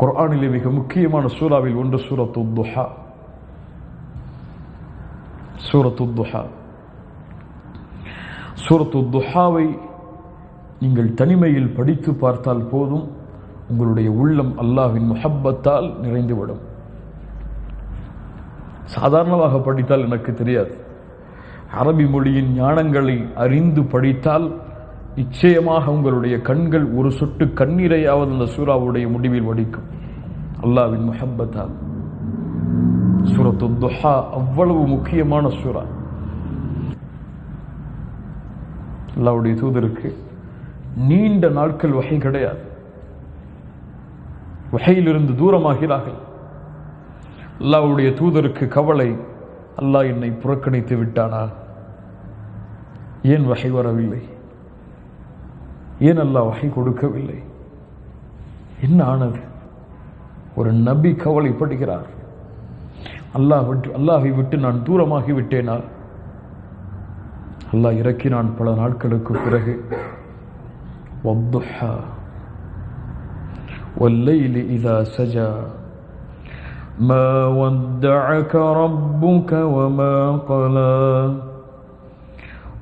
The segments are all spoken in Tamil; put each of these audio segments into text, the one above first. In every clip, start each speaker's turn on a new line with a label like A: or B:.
A: குரானில் மிக முக்கியமான சூறாவில் ஒன்று சூரத்து துஹா சூரத்து துஹா சூரத்து துஹாவை நீங்கள் தனிமையில் படித்து பார்த்தால் போதும் உங்களுடைய உள்ளம் அல்லாஹின் முஹப்பத்தால் நிறைந்துவிடும் சாதாரணமாக படித்தால் எனக்கு தெரியாது அரபி மொழியின் ஞானங்களை அறிந்து படித்தால் நிச்சயமாக உங்களுடைய கண்கள் ஒரு சொட்டு கண்ணீரையாவது அந்த சூறாவுடைய முடிவில் வடிக்கும் அல்லாவின் மஹப்பத்தால் சூரத்து துஹா அவ்வளவு முக்கியமான சூறா அல்லாவுடைய தூதருக்கு நீண்ட நாட்கள் வகை கிடையாது வகையிலிருந்து தூரமாகிறார்கள் அல்லாவுடைய தூதருக்கு கவலை அல்லாஹ் என்னை புறக்கணித்து விட்டானா ஏன் வகை வரவில்லை ஏன் அல்லாஹ் வகை கொடுக்கவில்லை என்ன ஆனது ஒரு நபி கவலைப்படுகிறார் அல்லாஹ் விட்டு அல்லாஹை விட்டு நான் தூரமாகி விட்டேனால் அல்லாஹ் இறக்கி நான் பல நாட்களுக்கு பிறகு والليل إذا سجى ما ودعك ربك وما قلى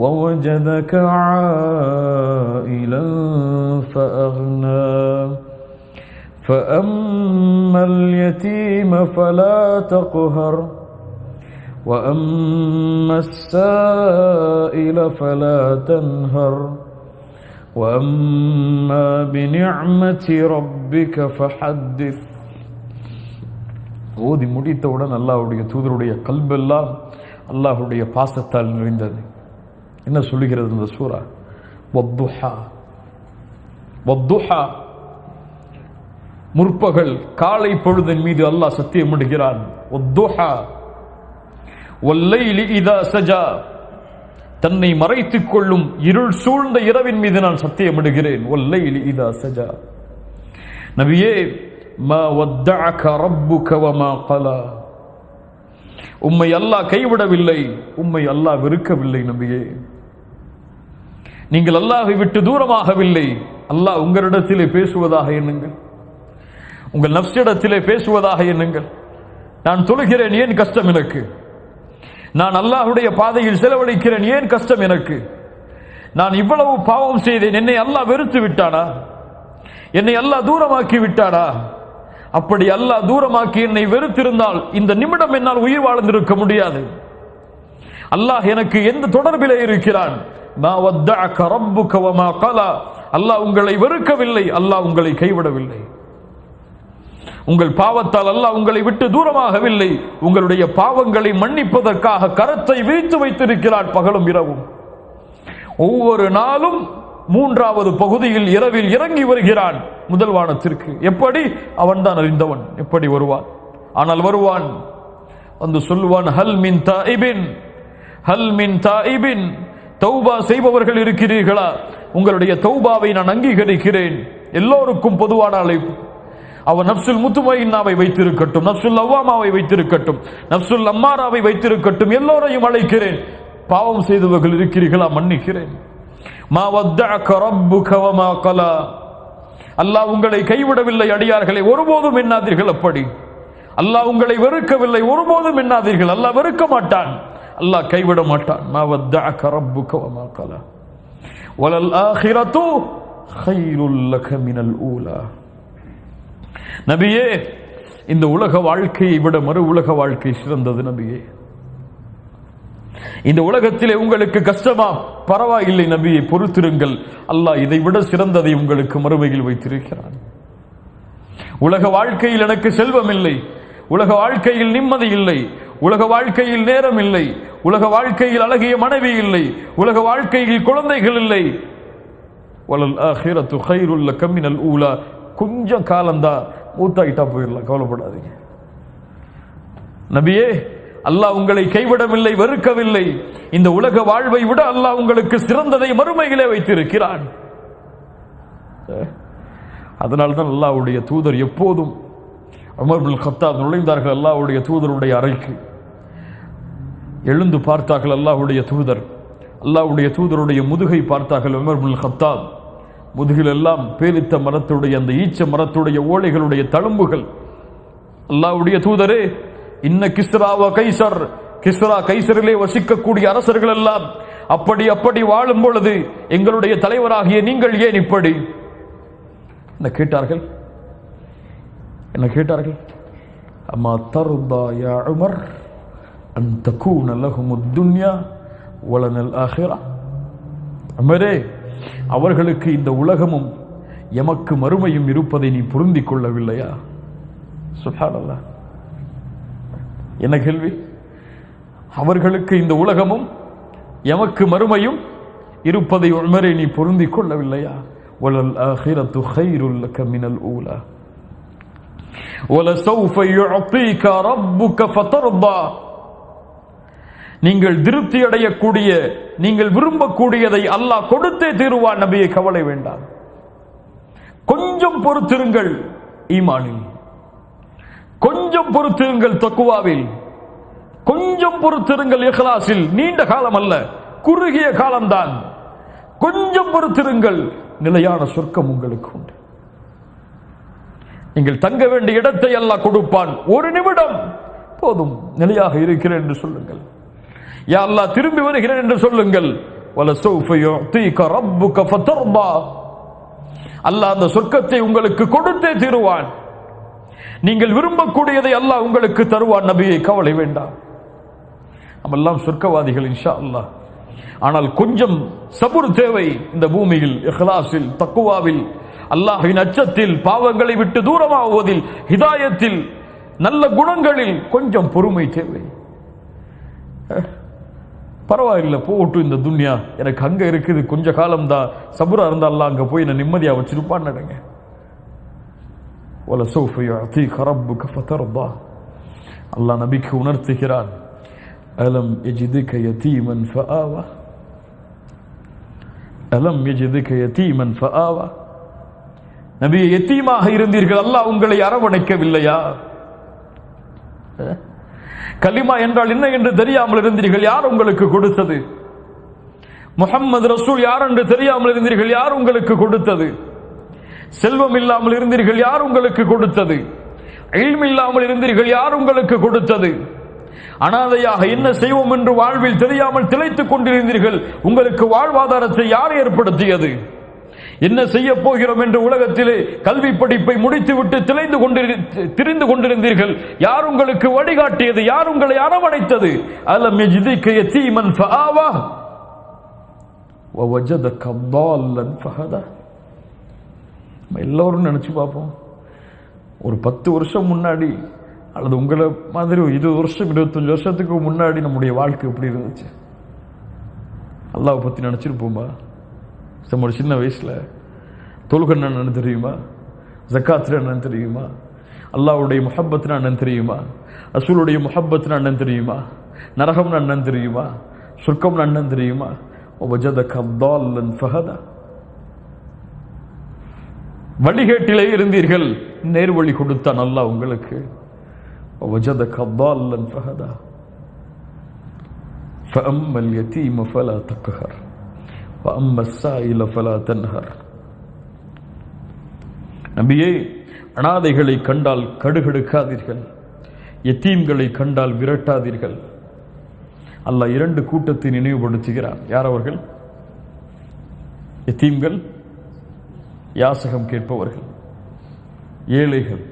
A: ووجدك عائلا فأغنى فأما اليتيم فلا تقهر وأما السائل فلا تنهر وأما بنعمة ربك فحدث ஓதி முடித்தவுடன் அல்லாஹுடைய தூதருடைய கல்பெல்லாம் அல்லாஹுடைய பாசத்தால் நிறைந்தது என்ன சொல்லுகிறது இந்த சூரா வத்துஹா வத்துஹா முற்பகல் காலை பொழுதின் மீது அல்லாஹ் சத்தியம் முடிகிறான் ஒத்துஹா இதா சஜா தன்னை மறைத்துக் கொள்ளும் இருள் சூழ்ந்த இரவின் மீது நான் சத்தியமிடுகிறேன் ஒல்லைலி இதா சஜா நபியே மா வத்தஅக ரப்புக வமா கலா உம்மை அல்லாஹ் கைவிடவில்லை உம்மை அல்லாஹ் வெறுக்கவில்லை நம்பியே நீங்கள் அல்லாஹை விட்டு தூரமாகவில்லை அல்லாஹ் உங்களிடத்திலே பேசுவதாக எண்ணுங்கள் உங்கள் நப்சிடத்திலே பேசுவதாக எண்ணுங்கள் நான் தொழுகிறேன் ஏன் கஷ்டம் எனக்கு நான் அல்லாஹுடைய பாதையில் செலவழிக்கிறேன் ஏன் கஷ்டம் எனக்கு நான் இவ்வளவு பாவம் செய்தேன் என்னை அல்லாஹ் வெறுத்து விட்டானா என்னை அல்லாஹ் தூரமாக்கி விட்டானா அப்படி அல்லாஹ் தூரமாக்கி என்னை வெறுத்திருந்தால் இந்த நிமிடம் என்னால் உயிர் வாழ்ந்திருக்க முடியாது அல்லாஹ் எனக்கு எந்த தொடர்பிலே இருக்கிறான் அல்லாஹ் உங்களை வெறுக்கவில்லை அல்லாஹ் உங்களை கைவிடவில்லை உங்கள் பாவத்தால் அல்லாஹ் உங்களை விட்டு தூரமாகவில்லை உங்களுடைய பாவங்களை மன்னிப்பதற்காக கரத்தை விரித்து வைத்திருக்கிறார் பகலும் இரவும் ஒவ்வொரு நாளும் மூன்றாவது பகுதியில் இரவில் இறங்கி வருகிறான் முதல் வானத்திற்கு எப்படி அவன் தான் அறிந்தவன் எப்படி வருவான் ஆனால் வருவான் வந்து சொல்வான் ஹல் மின் தாயிபின் ஹல் மின் தாயிபின் தௌபா செய்பவர்கள் இருக்கிறீர்களா உங்களுடைய தௌபாவை நான் அங்கீகரிக்கிறேன் எல்லோருக்கும் பொதுவான அழைப்பு அவன் நப்சுல் முத்துமையின்னாவை வைத்திருக்கட்டும் நப்சுல் அவ்வாமாவை வைத்திருக்கட்டும் நப்சுல் அம்மாராவை வைத்திருக்கட்டும் எல்லோரையும் அழைக்கிறேன் பாவம் செய்தவர்கள் இருக்கிறீர்களா மன்னிக்கிறேன் மா வத்தாக்க ரப்புக மா கலா அல்லாஹ் உங்களை கைவிடவில்லை அடியார்களை ஒருபோதும் எண்ணாதீர்கள் அப்படி அல்லாஹ் உங்களை வெறுக்கவில்லை ஒருபோதும் எண்ணாதீர்கள் அல்லாஹ் வெறுக்க மாட்டான் அல்லாஹ் கைவிட மாட்டான் மா வத்தாக்க ரப்புக மா கலா வலல் ஆஹிரத்து ஹைருல்லக மினல் ஊலா நபியே இந்த உலக வாழ்க்கையை விட மறு உலக வாழ்க்கை சிறந்தது நபியே இந்த உலகத்திலே உங்களுக்கு கஷ்டமா பரவாயில்லை நபியை பொறுத்திருங்கள் அல்லாஹ் இதை விட சிறந்ததை உங்களுக்கு மறுமையில் வைத்திருக்கிறான் உலக வாழ்க்கையில் எனக்கு செல்வம் இல்லை உலக வாழ்க்கையில் நிம்மதி இல்லை உலக வாழ்க்கையில் நேரம் இல்லை உலக வாழ்க்கையில் அழகிய மனைவி இல்லை உலக வாழ்க்கையில் குழந்தைகள் இல்லை வலல் கம்மினல் ஊலா கொஞ்சம் காலந்தா மூத்தாயிட்டா போயிடலாம் கவலைப்படாதீங்க நபியே அல்லாஹ் உங்களை கைவிடவில்லை வெறுக்கவில்லை இந்த உலக வாழ்வை விட அல்லாஹ் உங்களுக்கு சிறந்ததை மறுமையிலே வைத்திருக்கிறான் அதனால்தான் அல்லாவுடைய தூதர் எப்போதும் அமர்புல் கத்தா நுழைந்தார்கள் அல்லாவுடைய தூதருடைய அறைக்கு எழுந்து பார்த்தார்கள் அல்லாஹுடைய தூதர் அல்லாவுடைய தூதருடைய முதுகை பார்த்தார்கள் உமர்புல் ஹத்தாப் முதுகிலெல்லாம் பேரித்த மரத்துடைய அந்த ஈச்ச மரத்துடைய ஓலைகளுடைய தழும்புகள் அல்லாவுடைய தூதரே இன்ன கிஸ்ராவ கைசர் கிஸ்ரா கைசரிலே வசிக்கக்கூடிய அரசர்கள் எல்லாம் அப்படி அப்படி வாழும் பொழுது எங்களுடைய தலைவராகிய நீங்கள் ஏன் இப்படி என்ன கேட்டார்கள் என்ன கேட்டார்கள் அம்மா தருதா யா அந்த கூ லகுமுத்துன்யா உளநல் ஆகிறா அமரே அவர்களுக்கு இந்த உலகமும் எமக்கு மறுமையும் இருப்பதை நீ புரிந்திக் கொள்ளவில்லையா சுஹாலல்லா என்ன கேள்வி அவர்களுக்கு இந்த உலகமும் எமக்கு மறுமையும் இருப்பதை ஒருமுறை நீ பொருந்தி கொள்ளவில்லையா நீங்கள் திருப்தி அடையக்கூடிய நீங்கள் விரும்பக்கூடியதை அல்லாஹ் கொடுத்தே தீருவான் நபியை கவலை வேண்டாம் கொஞ்சம் பொறுத்திருங்கள் ஈமானில் கொஞ்சம் பொறுத்திருங்கள் தக்குவாவில் கொஞ்சம் பொறுத்திருங்கள் இஹ்லாசில் நீண்ட காலம் அல்ல குறுகிய காலம்தான் கொஞ்சம் பொறுத்திருங்கள் நிலையான சொர்க்கம் உங்களுக்கு உண்டு நீங்கள் தங்க வேண்டிய இடத்தை எல்லாம் கொடுப்பான் ஒரு நிமிடம் போதும் நிலையாக இருக்கிறேன் என்று சொல்லுங்கள் யா அல்லா திரும்பி வருகிறேன் என்று சொல்லுங்கள் அல்லாஹ் அந்த சொர்க்கத்தை உங்களுக்கு கொடுத்தே தீருவான் நீங்கள் விரும்பக்கூடியதை அல்லாஹ் உங்களுக்கு தருவான் நபியை கவலை வேண்டாம் நம்மெல்லாம் சொர்க்கவாதிகள் இன்ஷா அல்லாஹ் ஆனால் கொஞ்சம் சபுர் தேவை இந்த பூமியில் இஹ்லாஸில் தக்குவாவில் அல்லாஹின் அச்சத்தில் பாவங்களை விட்டு தூரமாகுவதில் ஹிதாயத்தில் நல்ல குணங்களில் கொஞ்சம் பொறுமை தேவை பரவாயில்ல போட்டு இந்த துன்யா எனக்கு அங்கே இருக்குது கொஞ்ச காலம்தான் சபுரா இருந்தால் அங்கே போய் நான் நிம்மதியாக வச்சிருப்பான்னு நடங்க ولسوف يعطيك ربك فترضى الله نبيك ونرتكران ألم يجدك يتيما فآوى ألم يجدك يتيما فآوى நபியை எத்தீமாக இருந்தீர்கள் அல்லாஹ் உங்களை அரவணைக்கவில்லையா கலிமா என்றால் என்ன என்று தெரியாமல் இருந்தீர்கள் யார் உங்களுக்கு கொடுத்தது முகம்மது ரசூல் யார் என்று தெரியாமல் இருந்தீர்கள் யார் உங்களுக்கு கொடுத்தது செல்வம் இல்லாமல் இருந்தீர்கள் யார் உங்களுக்கு கொடுத்தது இல்ம் இல்லாமல் இருந்தீர்கள் யார் உங்களுக்கு கொடுத்தது அனாதையாக என்ன செய்வோம் என்று வாழ்வில் தெரியாமல் திளைத்துக் கொண்டிருந்தீர்கள் உங்களுக்கு வாழ்வாதாரத்தை யார் ஏற்படுத்தியது என்ன செய்ய போகிறோம் என்று உலகத்திலே கல்வி படிப்பை முடித்துவிட்டு திளைந்து கொண்டிரு திரிந்து கொண்டிருந்தீர்கள் யார் உங்களுக்கு வழிகாட்டியது யார் உங்களை அரவணைத்தது அலம் எஜிதிக்க நம்ம எல்லோரும் நினச்சி பார்ப்போம் ஒரு பத்து வருஷம் முன்னாடி அல்லது உங்களை மாதிரி ஒரு இருபது வருஷம் இருபத்தஞ்சி வருஷத்துக்கு முன்னாடி நம்முடைய வாழ்க்கை எப்படி இருந்துச்சு அல்லாவை பற்றி நினச்சிருப்போம்பா நம்மளோட சின்ன வயசில் தொழுகண்ணு என்னன்னு தெரியுமா ஜக்காத்னா என்னன்னு தெரியுமா அல்லாவுடைய முஹப்பத்னா அண்ணன் தெரியுமா அசூலுடைய முஹப்பத்னா அண்ணன் தெரியுமா நரகம்னா என்னன்னு தெரியுமா சொர்க்கம்னா என்னன்னு தெரியுமா ஒபஜத கத்தால் ஃபஹதா வழிகேட்டிலே இருந்தீர்கள் நேர்வழி கொடுத்தான் நல்லா உங்களுக்கு நம்பியே அனாதைகளை கண்டால் கடுகெடுக்காதீர்கள் எத்தீம்களை கண்டால் விரட்டாதீர்கள் அல்லாஹ் இரண்டு கூட்டத்தை நினைவுபடுத்துகிறார் யார் அவர்கள் எத்தீம்கள் யாசகம் கேட்பவர்கள் ஏழைகள்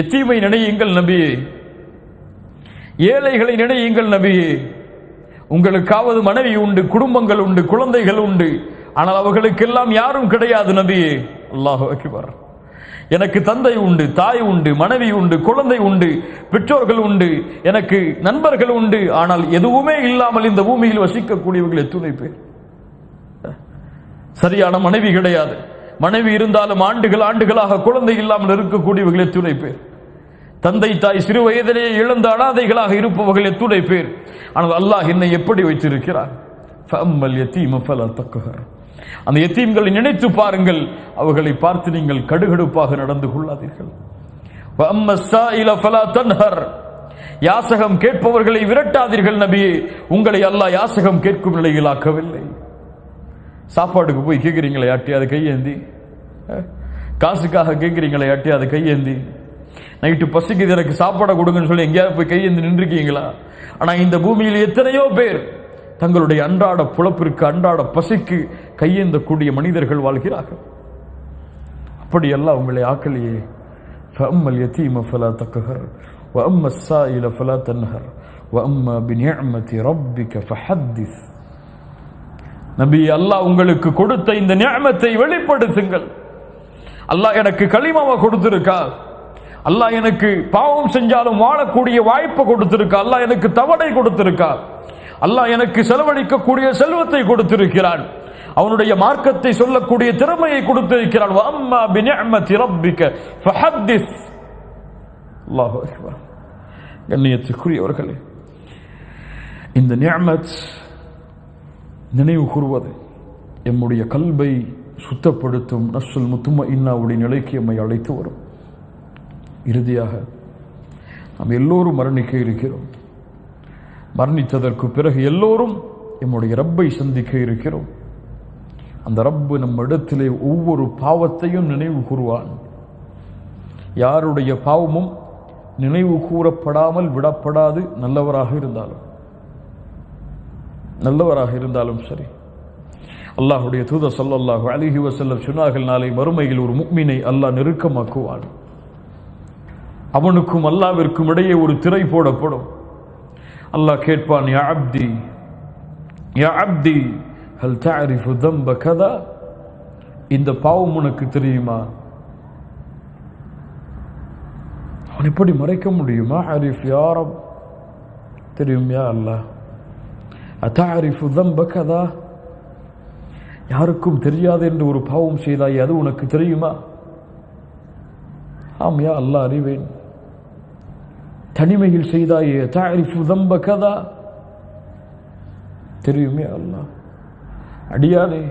A: எத்தீமை நினையுங்கள் நபியே ஏழைகளை நினையுங்கள் நபியே உங்களுக்காவது மனைவி உண்டு குடும்பங்கள் உண்டு குழந்தைகள் உண்டு ஆனால் அவர்களுக்கெல்லாம் யாரும் கிடையாது நபியே அல்லாஹ் அக்கிபார் எனக்கு தந்தை உண்டு தாய் உண்டு மனைவி உண்டு குழந்தை உண்டு பெற்றோர்கள் உண்டு எனக்கு நண்பர்கள் உண்டு ஆனால் எதுவுமே இல்லாமல் இந்த பூமியில் வசிக்கக்கூடியவர்கள் எத்துணைப்பு சரியான மனைவி கிடையாது மனைவி இருந்தாலும் ஆண்டுகள் ஆண்டுகளாக குழந்தை இல்லாமல் இருக்கக்கூடியவர்களே துணை பேர் தந்தை தாய் சிறு வயதிலேயே இழந்த அனாதைகளாக இருப்பவர்களே துணை பேர் ஆனால் அல்லாஹ் என்னை எப்படி வைத்திருக்கிறார் அந்த எத்தீம்களை நினைத்து பாருங்கள் அவர்களை பார்த்து நீங்கள் கடுகடுப்பாக நடந்து கொள்ளாதீர்கள் யாசகம் கேட்பவர்களை விரட்டாதீர்கள் நபியே உங்களை அல்லாஹ் யாசகம் கேட்கும் நிலையில் ஆக்கவில்லை சாப்பாட்டுக்கு போய் கேட்குறீங்களே ஆட்டி அதை கையேந்தி காசுக்காக கேட்குறீங்களே ஆட்டி அதை கையேந்தி நைட்டு பசிக்குது எனக்கு சாப்பாடை கொடுங்கன்னு சொல்லி எங்கேயாவது போய் கையேந்தி நின்றுருக்கீங்களா ஆனால் இந்த பூமியில் எத்தனையோ பேர் தங்களுடைய அன்றாட புழப்பிற்கு அன்றாட பசிக்கு கையேந்தக்கூடிய மனிதர்கள் வாழ்கிறார்கள் அப்படியெல்லாம் உங்களை ஆக்கலையே فأما اليتيم فلا இல ஃபலா السائل فلا تنهر وأما بنعمة ربك فحدث நபி அல்லாஹ் உங்களுக்கு கொடுத்த இந்த நியமத்தை வெளிப்படுத்துங்கள் அல்லாஹ் எனக்கு களிமாவை கொடுத்துருக்கா அல்லாஹ் எனக்கு பாவம் செஞ்சாலும் வாழக்கூடிய வாய்ப்பை கொடுத்திருக்கா அல்லாஹ் எனக்கு தவணை கொடுத்திருக்கா அல்லாஹ் எனக்கு செலவழிக்கக்கூடிய செல்வத்தை கொடுத்திருக்கிறான் அவனுடைய மார்க்கத்தை சொல்லக்கூடிய திறமையை கொடுத்திருக்கிறான் இந்த நியமத் நினைவு கூறுவது எம்முடைய கல்வை சுத்தப்படுத்தும் நஸ்ஸுல் முத்தும இன்னாவுடைய நிலைக்கு எம்மை அழைத்து வரும் இறுதியாக நாம் எல்லோரும் மரணிக்க இருக்கிறோம் மரணித்ததற்கு பிறகு எல்லோரும் எம்முடைய ரப்பை சந்திக்க இருக்கிறோம் அந்த ரப்பு நம் இடத்திலே ஒவ்வொரு பாவத்தையும் நினைவு கூறுவான் யாருடைய பாவமும் நினைவு கூறப்படாமல் விடப்படாது நல்லவராக இருந்தாலும் நல்லவராக இருந்தாலும் சரி அல்லாஹுடைய தூத சொல்லல்லாஹு அலிஹி வசல்ல சுனாகல் நாளை மறுமையில் ஒரு முக்மினை அல்லாஹ் நெருக்கமாக்குவான் அவனுக்கும் அல்லாவிற்கும் இடையே ஒரு திரை போடப்படும் அல்லாஹ் கேட்பான் யா அப்தி யா அப்தி ஹல் தாரிஃபு தம்ப கதா இந்த பாவம் உனக்கு தெரியுமா அவன் எப்படி மறைக்க முடியுமா ஹரிஃப் யாரும் தெரியும் யா அல்லாஹ் அத்தாரிஃபு தம்ப கதா யாருக்கும் தெரியாது என்று ஒரு பாவம் செய்தாய் அது உனக்கு தெரியுமா ஆமையா அல்லா அறிவேன் தனிமையில் செய்தாயே தாரிஃபு தம்ப கதா தெரியுமே அல்லா அடியானே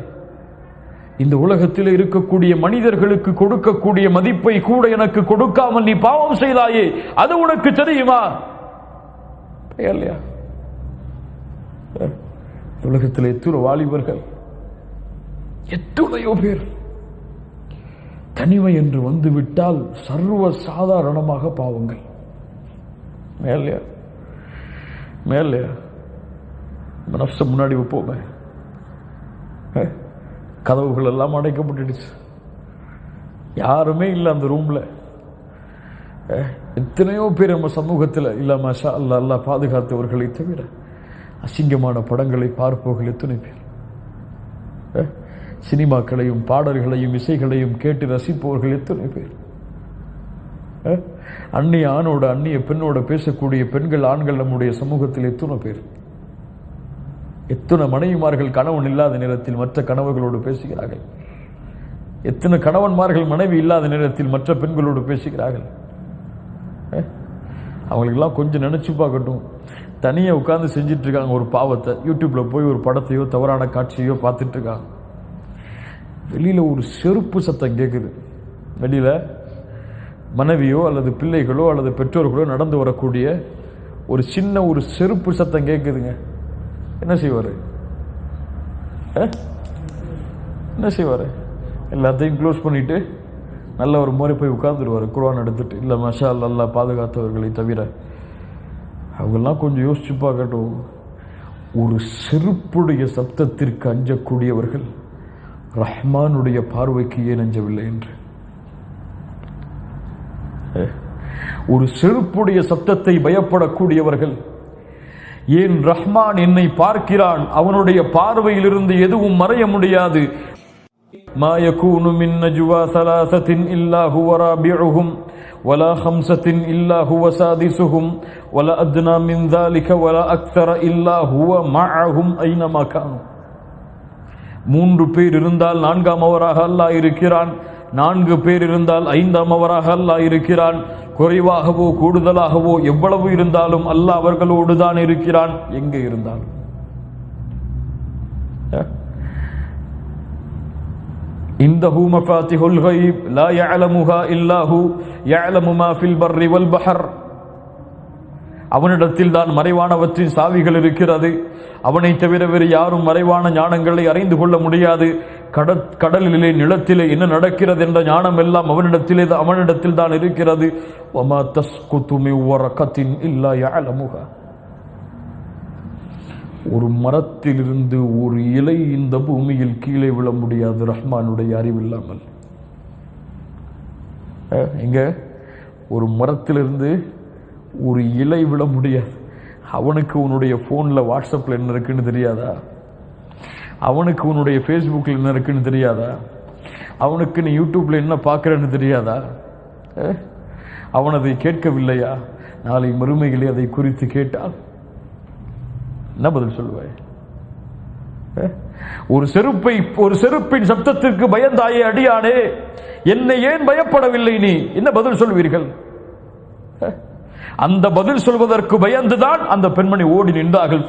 A: இந்த உலகத்தில் இருக்கக்கூடிய மனிதர்களுக்கு கொடுக்கக்கூடிய மதிப்பை கூட எனக்கு கொடுக்காமல் நீ பாவம் செய்தாயே அது உனக்கு தெரியுமா இல்லையா உலகத்தில் எத்தனை வாலிபர்கள் எத்தனையோ பேர் தனிமை என்று வந்துவிட்டால் சர்வ சாதாரணமாக பாவங்கள் மேலையா மேலையா மனசை முன்னாடி வைப்போமே கதவுகள் எல்லாம் அடைக்கப்பட்டுடுச்சு யாருமே இல்லை அந்த ரூமில் எத்தனையோ பேர் நம்ம சமூகத்தில் இல்லை மஷா அல்ல அல்லா பாதுகாத்தவர்களை தவிர அசிங்கமான படங்களை பார்ப்பவர்கள் எத்தனை பேர் சினிமாக்களையும் பாடல்களையும் இசைகளையும் கேட்டு ரசிப்பவர்கள் எத்தனை பேர் அன்னிய ஆணோட அந்நிய பெண்ணோட பேசக்கூடிய பெண்கள் ஆண்கள் நம்முடைய சமூகத்தில் எத்தனை பேர் எத்தனை மனைவிமார்கள் கணவன் இல்லாத நேரத்தில் மற்ற கணவர்களோடு பேசுகிறார்கள் எத்தனை கணவன்மார்கள் மனைவி இல்லாத நேரத்தில் மற்ற பெண்களோடு பேசுகிறார்கள் அவங்களுக்கெல்லாம் கொஞ்சம் நினச்சி பார்க்கட்டும் தனியாக உட்காந்து செஞ்சிட்ருக்காங்க ஒரு பாவத்தை யூடியூப்பில் போய் ஒரு படத்தையோ தவறான காட்சியோ பார்த்துட்ருக்காங்க வெளியில் ஒரு செருப்பு சத்தம் கேட்குது வெளியில் மனைவியோ அல்லது பிள்ளைகளோ அல்லது பெற்றோர்களோ நடந்து வரக்கூடிய ஒரு சின்ன ஒரு செருப்பு சத்தம் கேட்குதுங்க என்ன செய்வார் என்ன செய்வார் எல்லாத்தையும் க்ளோஸ் பண்ணிவிட்டு நல்ல ஒரு முறை போய் உட்காந்துருவார் குரான் எடுத்துகிட்டு இல்லை மஷா நல்லா பாதுகாத்தவர்களை தவிர அவங்கெல்லாம் கொஞ்சம் யோசித்து பார்க்கட்டும் ஒரு செருப்புடைய சப்தத்திற்கு அஞ்சக்கூடியவர்கள் ரஹ்மானுடைய பார்வைக்கு ஏன் அஞ்சவில்லை என்று ஒரு செருப்புடைய சப்தத்தை பயப்படக்கூடியவர்கள் ஏன் ரஹ்மான் என்னை பார்க்கிறான் அவனுடைய பார்வையிலிருந்து எதுவும் மறைய முடியாது ما يكون من نجوى ثلاثة إلا هو رابعهم ولا خمسة إلا هو سادسهم ولا أدنى من ذلك ولا أكثر إلا هو معهم أينما كانوا மூன்று பேர் இருந்தால் நான்காம் அவராக அல்லாஹ் இருக்கிறான் நான்கு பேர் இருந்தால் ஐந்தாம் அவராக அல்லாஹ் இருக்கிறான் குறைவாகவோ கூடுதலாகவோ எவ்வளவு இருந்தாலும் அல்லா அவர்களோடு தான் இருக்கிறான் எங்கே இருந்தாலும் عنده مفاتح الغيب لا يعلمها إلا هو يعلم ما في البر والبحر அவனிடத்தில் தான் மறைவானவற்றின் சாவிகள் இருக்கிறது அவனை தவிர வேறு யாரும் மறைவான ஞானங்களை அறிந்து கொள்ள முடியாது கடலிலே நிலத்திலே என்ன நடக்கிறது என்ற ஞானம் எல்லாம் அவனிடத்திலே அவனிடத்தில் தான் இருக்கிறது இல்லா யாழமுகா ஒரு மரத்திலிருந்து ஒரு இலை இந்த பூமியில் கீழே விழ முடியாது ரஹ்மானுடைய அறிவில்லாமல் இங்க ஒரு மரத்திலிருந்து ஒரு இலை விழ முடியாது அவனுக்கு உன்னுடைய ஃபோனில் வாட்ஸ்அப்பில் என்ன இருக்குன்னு தெரியாதா அவனுக்கு உன்னுடைய ஃபேஸ்புக்கில் என்ன இருக்குன்னு தெரியாதா அவனுக்கு நீ யூடியூப்பில் என்ன பார்க்குறன்னு தெரியாதா அவன் அதை கேட்கவில்லையா நாளை மறுமைகளை அதை குறித்து கேட்டால் என்ன பதில் சொல்லுவாய் ஒரு செருப்பை ஒரு செருப்பின் சப்தத்திற்கு பயந்தாயே அடியானே என்னை ஏன் பயப்படவில்லை நீ என்ன பதில் சொல்வீர்கள் அந்த பதில் சொல்வதற்கு பயந்துதான் அந்த பெண்மணி ஓடி நின்றார்கள்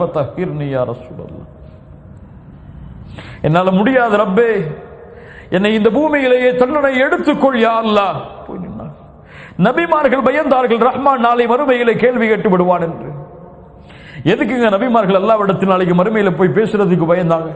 A: என்னால் முடியாது ரப்பே என்னை இந்த பூமியிலேயே தண்டனை எடுத்துக்கொள் யா போய் நின்றான் நபிமார்கள் பயந்தார்கள் ரஹ்மான் நாளை மறுமையிலே கேள்வி கேட்டு விடுவான் என்று எதுக்குங்க நபிமார்கள் எல்லா இடத்தில் நாளைக்கு மறுமையில் போய் பேசுறதுக்கு பயந்தாங்க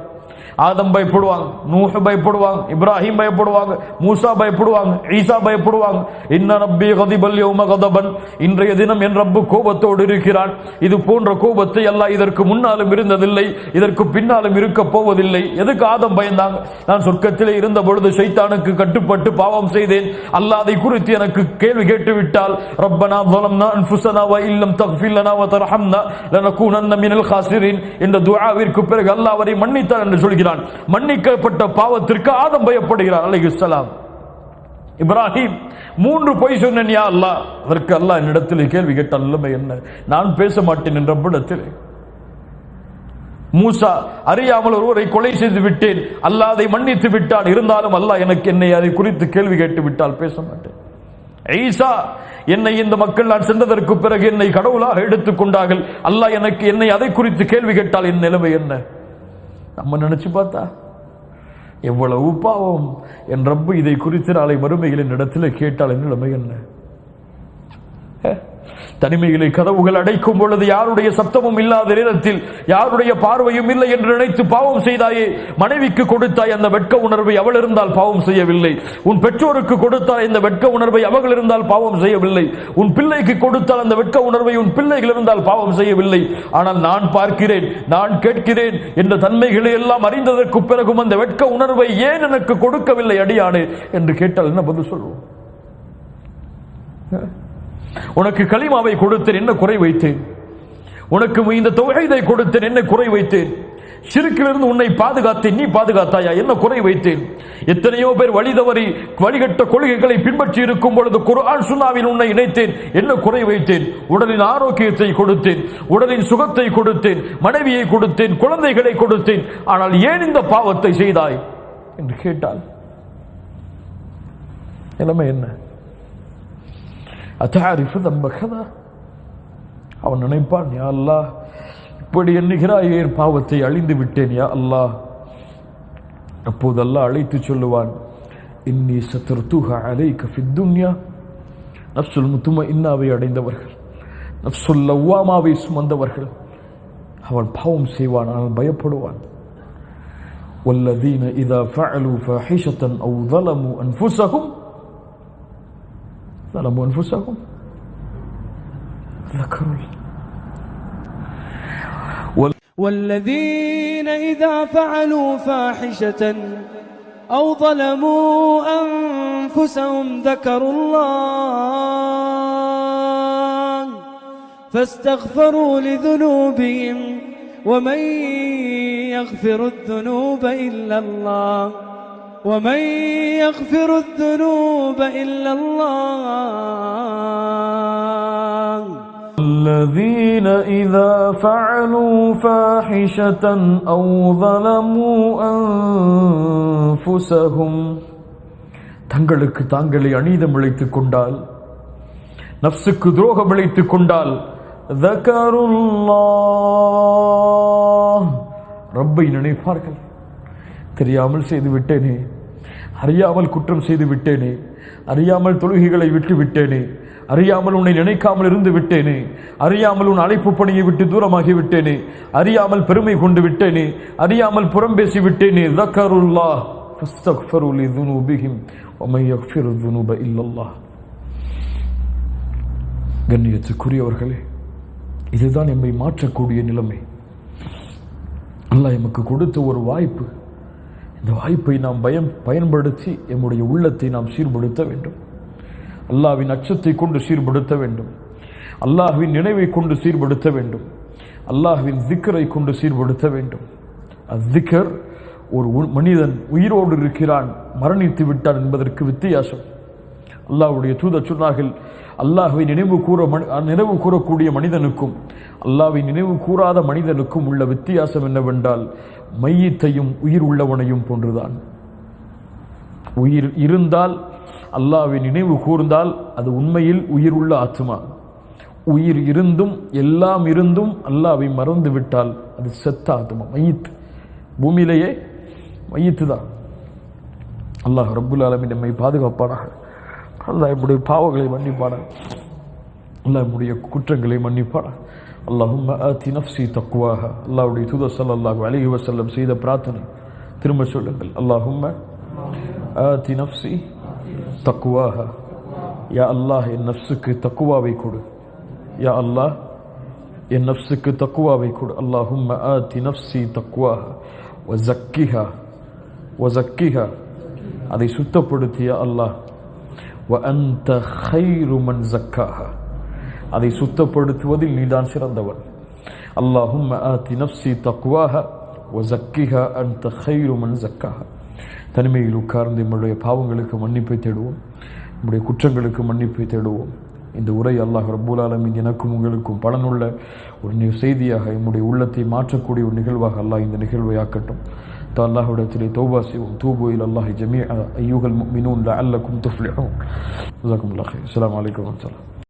A: ஆதம் பயப்படுவாங்க நூஹ் பயப்படுவாங்க இப்ராஹிம் பயப்படுவாங்க மூசா பயப்படுவாங்க ஈசா பயப்படுவாங்க இன்ன ரப்பி கதிபல் யௌம கதபன் இன்றைய தினம் என் ரப்பு கோபத்தோடு இருக்கிறான் இது போன்ற கோபத்தை எல்லாம் இதற்கு முன்னாலும் இருந்ததில்லை இதற்கு பின்னாலும் இருக்க போவதில்லை எதுக்கு ஆதம் பயந்தாங்க நான் சொர்க்கத்திலே இருந்த பொழுது சைத்தானுக்கு கட்டுப்பட்டு பாவம் செய்தேன் அல்லாதை குறித்து எனக்கு கேள்வி கேட்டு விட்டால் ரப்பனா ظلمنا انفسنا وان لم تغفر لنا وترحمنا لنكونن من الخاسرين இந்த துஆவிற்கு பிறகு அல்லாஹ் அவரை மன்னித்தார் என்று சொல்கிறார் பயப்படுகிறான் மன்னிக்கப்பட்ட பாவத்திற்கு ஆதம் பயப்படுகிறார் இஸ்லாம் இப்ராஹிம் மூன்று பொய் சொன்னேன் யா அல்லா அதற்கு அல்லா என்னிடத்தில் கேள்வி கேட்ட அல்லமை என்ன நான் பேச மாட்டேன் என்ற இடத்தில் மூசா அறியாமல் ஒருவரை கொலை செய்து விட்டேன் அதை மன்னித்து விட்டான் இருந்தாலும் அல்லாஹ் எனக்கு என்னை அதை குறித்து கேள்வி கேட்டு விட்டால் பேச மாட்டேன் ஐசா என்னை இந்த மக்கள் நான் சென்றதற்கு பிறகு என்னை கடவுளாக எடுத்துக்கொண்டார்கள் அல்லாஹ் எனக்கு என்னை அதை குறித்து கேள்வி கேட்டால் என் நிலைமை என்ன நம்ம நினச்சி பார்த்தா எவ்வளவு பாவம் என் ரப்பு இதை குறித்து நாளை மறுமைகளின் இடத்துல கேட்டால் நிலைமை என்ன தனிமையிலே கதவுகள் அடைக்கும் பொழுது யாருடைய சப்தமும் இல்லாத நேரத்தில் யாருடைய பார்வையும் இல்லை என்று நினைத்து பாவம் செய்தாயே மனைவிக்கு கொடுத்தாய் அந்த வெட்க உணர்வை அவள் இருந்தால் பாவம் செய்யவில்லை உன் பெற்றோருக்கு கொடுத்தால் இந்த வெட்க உணர்வை அவர்கள் இருந்தால் பாவம் செய்யவில்லை உன் பிள்ளைக்கு கொடுத்தால் அந்த வெட்க உணர்வை உன் பிள்ளைகள் இருந்தால் பாவம் செய்யவில்லை ஆனால் நான் பார்க்கிறேன் நான் கேட்கிறேன் என்ற தன்மைகளை எல்லாம் அறிந்ததற்கு பிறகும் அந்த வெட்க உணர்வை ஏன் எனக்கு கொடுக்கவில்லை அடியானே என்று கேட்டால் என்ன பதில் சொல்வோம் Yeah. உனக்கு களிமாவை கொடுத்தேன் என்ன குறை வைத்தேன் உனக்கு இந்த தொகைதை கொடுத்தேன் என்ன குறை வைத்தேன் சிறுக்கிலிருந்து உன்னை பாதுகாத்தேன் நீ பாதுகாத்தாயா என்ன குறை வைத்தேன் எத்தனையோ பேர் வழிதவறி வழிகட்ட கொள்கைகளை பின்பற்றி இருக்கும் பொழுது குரான் சுனாவில் உன்னை இணைத்தேன் என்ன குறை வைத்தேன் உடலின் ஆரோக்கியத்தை கொடுத்தேன் உடலின் சுகத்தை கொடுத்தேன் மனைவியை கொடுத்தேன் குழந்தைகளை கொடுத்தேன் ஆனால் ஏன் இந்த பாவத்தை செய்தாய் என்று கேட்டால் நிலைமை என்ன அத்தாரிஃபு தம்பகதா அவன் நினைப்பான் யா அல்லாஹ் இப்படி எண்ணுகிறாய் என் பாவத்தை அழிந்து விட்டேன் யா அல்லாஹ் அப்போதெல்லாம் அழைத்து சொல்லுவான் இன்னி சத்ருதுஹா அலை கஃபித்துன்யா நப்சுல் முத்தும இன்னாவை அடைந்தவர்கள் நப்சுல் லவ்வாமாவை சுமந்தவர்கள் அவன் பாவம் செய்வான் அவன் பயப்படுவான் والذين إذا فعلوا فاحشة أو ظلموا أنفسهم ظلموا أنفسهم ذكروا
B: وال... والذين إذا فعلوا فاحشة أو ظلموا أنفسهم ذكروا الله فاستغفروا لذنوبهم ومن يغفر الذنوب إلا الله ومن يغفر الذنوب إلا الله الذين إذا فعلوا فاحشة أو ظلموا أنفسهم தங்களுக்கு தாங்களே அநீதம் இழைத்துக் கொண்டால் நப்சுக்கு துரோகம் இழைத்துக் கொண்டால் ரப்பை நினைப்பார்கள் தெரியாமல் செய்து விட்டேனே அறியாமல் குற்றம் செய்து விட்டேனே அறியாமல் தொழுகைகளை விட்டு விட்டேனே அறியாமல் உன்னை நினைக்காமல் இருந்து விட்டேனே அறியாமல் உன் அழைப்பு பணியை விட்டு தூரமாகி விட்டேனே அறியாமல் பெருமை கொண்டு விட்டேனே அறியாமல் புறம் பேசி விட்டேனே கண்ணியத்துக்குரியவர்களே இதுதான் எம்மை மாற்றக்கூடிய நிலைமை அல்லாஹ் எமக்கு கொடுத்த ஒரு வாய்ப்பு இந்த வாய்ப்பை நாம் பயம் பயன்படுத்தி எம்முடைய உள்ளத்தை நாம் சீர்படுத்த வேண்டும் அல்லாவின் அச்சத்தை கொண்டு சீர்படுத்த வேண்டும் அல்லாஹுவின் நினைவை கொண்டு சீர்படுத்த வேண்டும் அல்லாஹுவின் திக்கரை கொண்டு சீர்படுத்த வேண்டும் அத்திக்கர் ஒரு மனிதன் உயிரோடு இருக்கிறான் மரணித்து விட்டான் என்பதற்கு வித்தியாசம் அல்லாஹுடைய தூத சொன்னார்கள் அல்லாஹுவை நினைவு கூற மனி நினைவு கூறக்கூடிய மனிதனுக்கும் அல்லாவை நினைவு கூறாத மனிதனுக்கும் உள்ள வித்தியாசம் என்னவென்றால் மையத்தையும் உயிர் உள்ளவனையும் போன்றுதான் உயிர் இருந்தால் அல்லாவை நினைவு கூர்ந்தால் அது உண்மையில் உயிர் உள்ள ஆத்மா உயிர் இருந்தும் எல்லாம் இருந்தும் அல்லாவை மறந்து விட்டால் அது செத்த ஆத்மா மையத்து பூமியிலேயே மையத்து தான் அல்லாஹ் ரபுல் ஆலமி நம்மை பாதுகாப்பானார்கள் அல்லா என்னுடைய பாவங்களை மன்னிப்பானாக அல்லா என்னுடைய குற்றங்களை மன்னிப்பானாக அல்லாஹும் அத்தி நஃப்சி தக்குவாக அல்லாவுடைய தூத சல்லாஹ் அலி வசல்லம் செய்த பிரார்த்தனை திரும்ப சொல்லுங்கள் அல்லாஹும் அத்தி நஃப்சி தக்குவாக யா அல்லாஹ் என் நஃப்ஸுக்கு தக்குவாவை கொடு யா அல்லாஹ் என் நஃப்ஸுக்கு தக்குவாவை கொடு அல்லாஹும் அ நஃப்சி தக்குவாக ஒ ஜக்கிஹா ஒ ஜக்கிஹா அதை சுத்தப்படுத்திய அல்லாஹ் வ அந்த ஹைருமன் ஜக்காக அதை சுத்தப்படுத்துவதில் நீதான் சிறந்தவன் அல்லாஹும் நப்சி தக்குவாக ஒ ஜக்கிஹா அந்த ஹைருமன் ஜக்காக தனிமையில் உட்கார்ந்து நம்முடைய பாவங்களுக்கு மன்னிப்பை தேடுவோம் நம்முடைய குற்றங்களுக்கு மன்னிப்பை தேடுவோம் இந்த உரை அல்லாஹ் ரபுல்லாலமின் எனக்கும் உங்களுக்கும் பலனுள்ள ஒரு செய்தியாக நம்முடைய உள்ளத்தை மாற்றக்கூடிய ஒரு நிகழ்வாக அல்லாஹ் இந்த நிகழ்வை ஆக்கட்டும் الله رتلي توبة وتوبوا إلى الله جميعا أيها المؤمنون لعلكم تفلحون جزاكم الله خير السلام عليكم ورحمة الله